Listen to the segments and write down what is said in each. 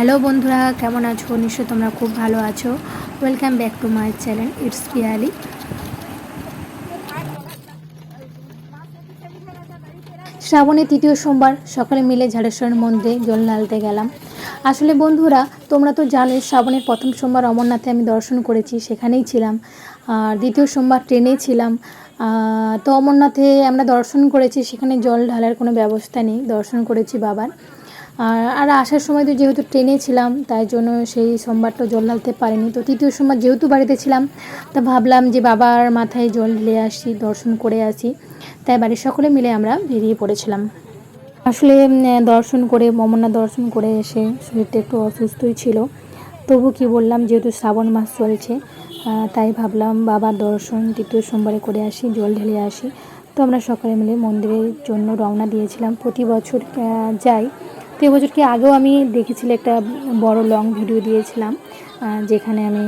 Hello বন্ধুরা, কেমন আছো? নিশ্চয় তোমরা খুব ভালো আছো। Welcome back to my channel it's really শ্রাবণের তৃতীয় সোমবার, সকালে মিলে ঝাড়েশ্বর মন্দিরে জল ঢালতে গেলাম। আসলে বন্ধুরা, তোমরা তো জানোই শ্রাবণের প্রথম সোমবার অমরনাথে আমি দর্শন করেছি, সেখানেই ছিলাম। আর দ্বিতীয় সোমবার ট্রেনেই ছিলাম। তো অমরনাথে আমরা দর্শন করেছি, সেখানে জল ঢালার কোনো ব্যবস্থা নেই, দর্শন করেছি বাবার। আর আর আসার সময় তো যেহেতু ট্রেনে ছিলাম, তাই জন্য সেই সোমবারটা জল ঢালতে পারিনি। তো তৃতীয় সোমবার যেহেতু বাড়িতে ছিলাম, তা ভাবলাম যে বাবার মাথায় জল ঢেলে আসি, দর্শন করে আসি। তাই বাড়ির সকলে মিলে আমরা বেরিয়ে পড়েছিলাম। আসলে দর্শন করে অমরনাথ দর্শন করে এসে শরীরটা একটু অসুস্থই ছিল। তবু কি বললাম, যেহেতু শ্রাবণ মাস চলছে তাই ভাবলাম বাবার দর্শন তৃতীয় সোমবারে করে আসি, জল ঢেলে আসি। তো আমরা সকলে মিলে মন্দিরের জন্য রওনা দিয়েছিলাম। প্রতি বছর যাই। তো এবছর কি আগেও আমি দেখেছিলাম একটা বড় লং ভিডিও দিয়েছিলাম যেখানে আমি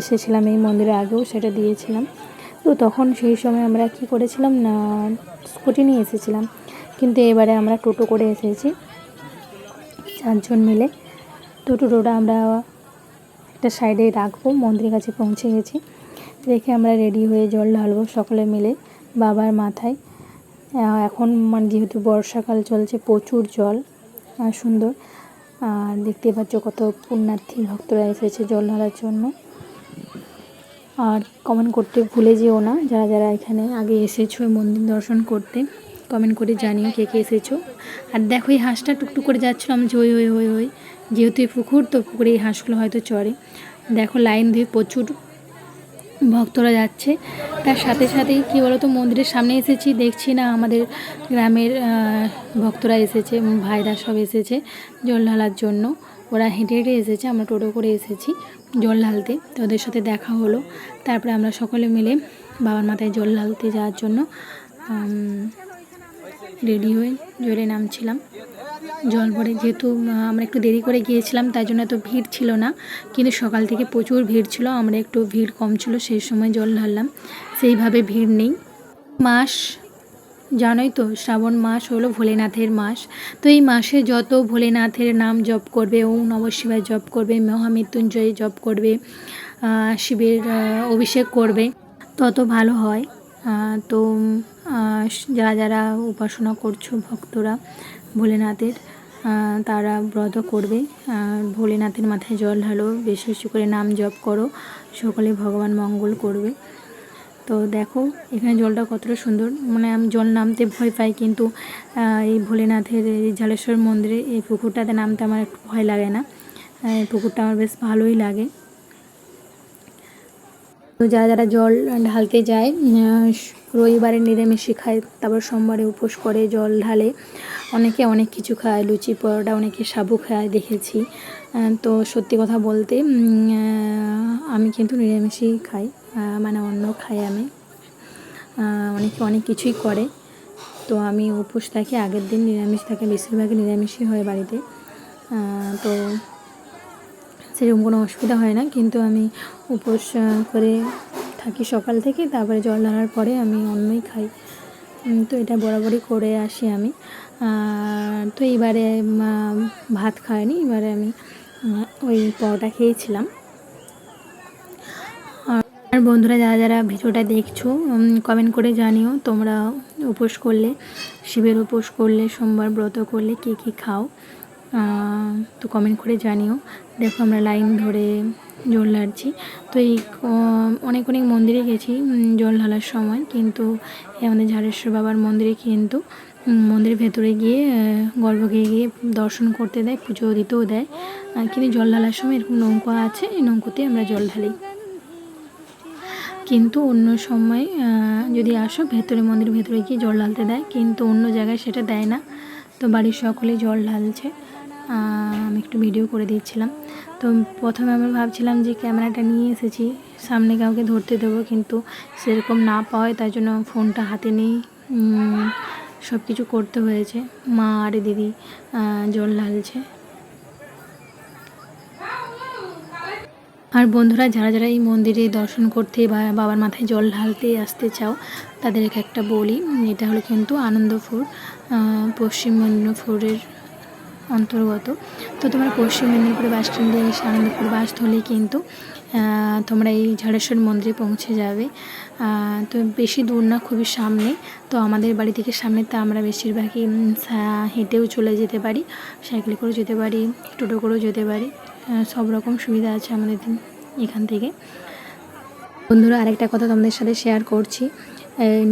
এসেছিলাম এই মন্দিরে আগেও সেটা দিয়েছিলাম। তো তখন সেই সময় আমরা কি করেছিলাম না, স্কুটি নিয়ে এসেছিলাম, কিন্তু এবারে আমরা টোটো করে এসেছি চারজন মিলে। তো টোটোটা আমরা একটা সাইডে রাখব, মন্দিরের কাছে পৌঁছে গেছি। রেখে আমরা রেডি হয়ে জল ঢালবো সকলে মিলে বাবার মাথায়। এখন মানে যেহেতু বর্ষাকাল চলছে, প্রচুর জল। সুন্দর। আর দেখতে পাচ্ছ কত পুণ্যার্থী ভক্তরা এসেছে জল ঢালার জন্য। আর কমেন্ট করতে ভুলে যেও না, যারা যারা এখানে আগে এসেছ মন্দির দর্শন করতে কমেন্ট করে জানিও কে কে এসেছ। আর দেখো এই হাঁসটা টুকটুক করে যাচ্ছিল, আমি যে ওই ওই ওই ওই। যেহেতু এই পুকুর, তো পুকুরে এই হাঁসগুলো হয়তো চড়ে। দেখো লাইন দিয়ে প্রচুর ভক্তরা যাচ্ছে। তার সাথে সাথেই কী বলতো, মন্দিরের সামনে এসেছি, দেখছি না আমাদের গ্রামের ভক্তরা এসেছে ভাইরা সব এসেছে জল ঢালার জন্য। ওরা হেঁটে হেঁটে এসেছে, আমরা টোটো করে এসেছি জল ঢালতে, তো ওদের সাথে দেখা হলো। তারপরে আমরা সকলে মিলে বাবার মাথায় জল ঢালতে যাওয়ার জন্য রেডি হয়ে জলে নামছিলাম। জল ভরে যেহেতু আমরা একটু দেরি করে গিয়েছিলাম, তাই জন্য এত ভিড় ছিল না। কিন্তু সকাল থেকে প্রচুর ভিড় ছিল, আমরা একটু ভিড় কম ছিল, সেই সময় জল ঢাললাম। সেইভাবে ভিড় নেই। মাস, জানোই তো, শ্রাবণ মাস হলো ভোলেনাথের মাস। তো এই মাসে যত ভোলেনাথের নাম জপ করবে, ওম নম শিবায় জপ করবে, মহামৃত্যুঞ্জয় জপ করবে শিবের অভিষেক করবে, তত ভালো হয়। তো যারা যারা উপাসনা করছ ভক্তরা ভোলেনাথের তারা ব্রত করবে। আর ভোলেনাথের মাথায় জল ঢালো, বেশি বেশি করে নাম জপ করো, সকলে ভগবান মঙ্গল করবে। তো দেখো, এখানে জলটা কতটা সুন্দর। মানে আমি জল নামতে ভয় পাই, কিন্তু এই ভোলেনাথের এই ঝালেশ্বর মন্দিরে, এই পুকুরটাতে নামতে আমার একটু ভয় লাগে না। পুকুরটা আমার বেশ ভালোই লাগে। তো যারা যারা জল ঢালতে যায় রবিবারে নিরামিষে খায়, তারপর সোমবারে উপোস করে জল ঢালে অনেকে অনেক কিছু খায়, লুচি, পরোটা, অনেকে সাবু খায়, দেখেছি। তো সত্যি কথা বলতে আমি কিন্তু নিরামিষই খাই মানে অন্য খাই আমি। অনেকে অনেক কিছুই করে। তো আমি উপোস থাকি, আগের দিন নিরামিষ থাকে, বেশিরভাগই নিরামিষই হয় বাড়িতে। তো সেরকম কোনো অসুবিধা হয় না, কিন্তু আমি উপোস করে থাকি সকাল থেকে, তারপরে জল ঢালার পরে আমি অন্যই খাই। তো এটা বরাবরই করে আসি আমি। তো এবারে ভাত খাইনি এবারে আমি ওই পরোটা খেয়েছিলাম। আর বন্ধুরা, যারা যারা ভিডিওটা দেখছ কমেন্ট করে জানিও তোমরা উপোস করলে, শিবের উপোস করলে, সোমবার ব্রত করলে কী কী খাও তো কমেন্ট করে জানিও। দেখো আমরা লাইন ধরে জল ঢালছি। তো এই অনেক অনেক মন্দিরে গেছি জল ঢালার সময়। কিন্তু আমাদের ঝাড়েশ্বর বাবার মন্দিরে কিন্তু মন্দিরের ভেতরে গিয়ে গর্ভগৃহে গিয়ে দর্শন করতে দেয়, পুজো দিতেও দেয়। কিন্তু জল ঢালার সময় এরকম নৌকা আছে, এই নৌকোতে আমরা জল ঢালি। কিন্তু অন্য সময় যদি আসো, ভেতরে মন্দির ভেতরে গিয়ে জল ঢালতে দেয়। কিন্তু অন্য জায়গায় সেটা দেয় না। তো বাড়ির সকলেই জল ঢালছে। আমি একটু ভিডিও করে দিচ্ছিলাম। তো প্রথমে আমি ভাবছিলাম যে ক্যামেরাটা নিয়ে এসেছি, সামনে কাউকে ধরতে দেবো, কিন্তু সেরকম না পাওয়ায় তাই জন্য ফোনটা হাতে নিয়ে সব কিছু করতে হয়েছে। মা আর দিদি জল ঢালছে। আর বন্ধুরা, যারা যারা এই মন্দিরে দর্শন করতে বা বাবার মাথায় জল ঢালতে আসতে চাও তাদেরকে একটা বলি, এটা হলো কিন্তু আনন্দপুর পশ্চিম মেদিনীপুরের অন্তর্গত। তো তোমরা পশ্চিম মেদিনীপুর বাস স্ট্যান্ডে এসে আনন্দপুর বাস ধরলেই কিন্তু তোমরা এই ঝাড়েশ্বর মন্দিরে পৌঁছে যাবে। তো বেশি দূর না, খুবই সামনে। তো আমাদের বাড়ি থেকে সামনে তো আমরা বেশিরভাগই হেঁটেও চলে যেতে পারি। সাইকেল করেও যেতে পারি, টোটো করেও যেতে পারি। সব রকম সুবিধা আছে আমাদের এখান থেকে। বন্ধুরা, আরেকটা কথা তোমাদের সাথে শেয়ার করছি।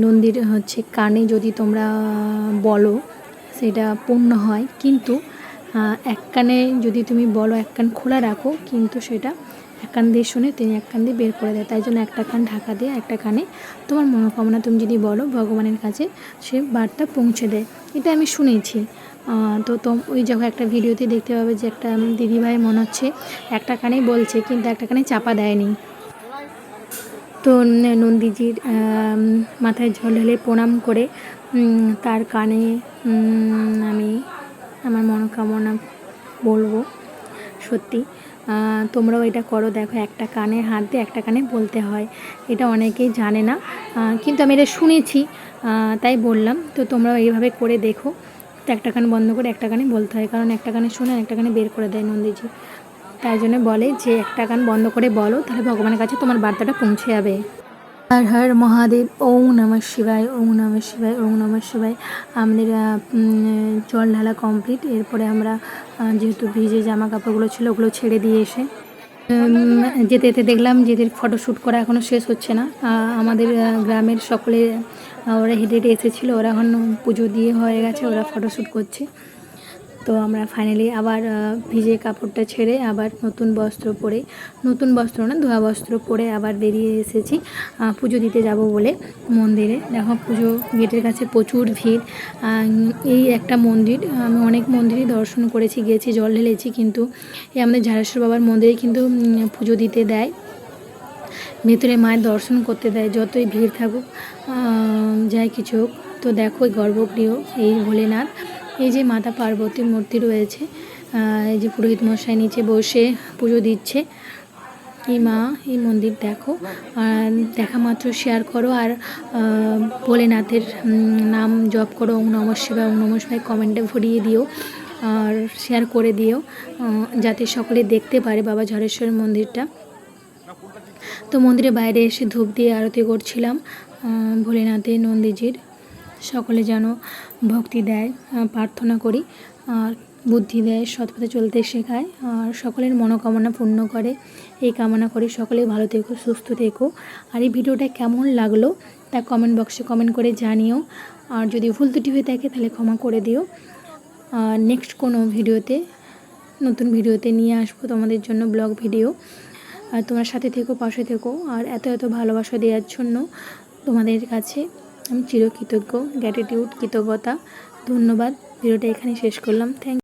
নন্দীর হচ্ছে কানে যদি তোমরা বলো, সেটা পূর্ণ হয়। কিন্তু এক কানে যদি তুমি বলো এক কান খোলা রাখো, কিন্তু সেটা এক কান দিয়ে শুনে তিনি এক কান দিয়ে বের করে দেয়। তাই জন্য একটা কান ঢাকা দিয়ে একটা কানে তোমার মনোকামনা তুমি যদি বলো, ভগবানের কাছে সে বার্তা পৌঁছে দেয়। এটা আমি শুনেছি। তো তোম, ওই যখন একটা ভিডিওতে দেখতে পাবে যে একটা দিদিভাই মনে হচ্ছে একটা কানেই বলছে, কিন্তু একটা কানে চাপা দেয়নি। তো নন্দীজির মাথায় জল ঢেলে প্রণাম করে তার কানে আমি আমার মনোকামনা বলব, সত্যি। তোমরাও এটা করো, দেখো, একটা কানে হাত দিয়ে একটা কানে বলতে হয়। এটা অনেকেই জানে না। কিন্তু আমি এটা শুনেছি তাই বললাম। তো তোমরাও এইভাবে করে দেখো। তো একটা কান বন্ধ করে একটা কানে বলতে হয়। কারণ একটা কানে শুনে, একটা কানে বের করে দেয় নন্দীজি। তাই জন্য বলে যে, একটা গান বন্ধ করে বলো, তাহলে ভগবানের কাছে তোমার বার্তাটা পৌঁছে যাবে। হর হর মহাদেব, ওং নমঃ শিবায়, ওং নমঃ শিবায়, ওং নমঃ শিবায়। আমাদের জল ঢালা কমপ্লিট এরপরে আমরা যেহেতু ভিজে জামা কাপড়গুলো ছিল ওগুলো ছেড়ে দিয়ে এসে যেতে যেতে দেখলাম যেদের ফটোশ্যুট করা এখনও শেষ হচ্ছে না। আমাদের গ্রামের সকলে ওরা হেঁটে হেঁটে এসেছিল। ওরা এখন পুজো দিয়ে হয়ে গেছে, ওরা ফটোশ্যুট করছে। তো আমরা ফাইনালি আবার ভিজে কাপড়টা ছেড়ে আবার নতুন বস্ত্র পরে, নতুন বস্ত্র না, ধোয়া বস্ত্র পরে আবার বেরিয়ে এসেছি পুজো দিতে যাব বলে মন্দিরে। দেখো পুজো, গেটের কাছে প্রচুর ভিড়। এই একটা মন্দির, আমি অনেক মন্দিরই দর্শন করেছি, গেছি, জল ঢেলেছি, কিন্তু এই আমাদের ঝাড়েশ্বর বাবার মন্দিরে কিন্তু পুজো দিতে দেয়। ভেতরে মায়ের দর্শন করতে দেয়, যতই ভিড় থাকুক যাই কিছু হোক। তো দেখো গর্ভগৃহ, এই ভোলেনাথ। এই যে মাতা পার্বতীর মূর্তি রয়েছে এই যে পুরোহিত মশাই নিচে বসে পুজো দিচ্ছে। এই মা এই মন্দির দেখো আর দেখা মাত্র শেয়ার করো আর ভোলেনাথের নাম জপ করো ওং নমঃ শিবায় ওং নমঃ শিবায় কমেন্টে ভরিয়ে দিও আর শেয়ার করে দিও যাতে সকলে দেখতে পারে বাবা ঝড়েশ্বর মন্দিরটা। তো মন্দিরের বাইরে এসে ধূপ দিয়ে আরতি করছিলাম আহ, ভোলেনাথের নন্দীজির। সকলে যেন ভক্তি দেয় প্রার্থনা করি, আর বুদ্ধি দেয় সৎ পথে চলতে শেখায়, আর সকলের মনোকামনা পূর্ণ করে। এই কামনা করি সকলেই ভালো থেকো, সুস্থ থেকো। আর এই ভিডিওটা কেমন লাগল তা কমেন্ট বক্সে কমেন্ট করে জানিও। আর যদি ভুল ত্রুটি হয়ে থাকে তাহলে ক্ষমা করে দিও। আর নেক্সট কোনো ভিডিওতে, নতুন ভিডিওতে নিয়ে আসব তোমাদের জন্য ব্লগ ভিডিও আর তোমার সাথে থেকো, পাশে থেকো। আর এত এত ভালোবাসা দেওয়ার জন্য তোমাদের কাছে আমি চিরকৃতজ্ঞ গ্র্যাটিটিউড কৃতজ্ঞতা ধন্যবাদ। ভিডিওটা এখানে শেষ করলাম। থ্যাংক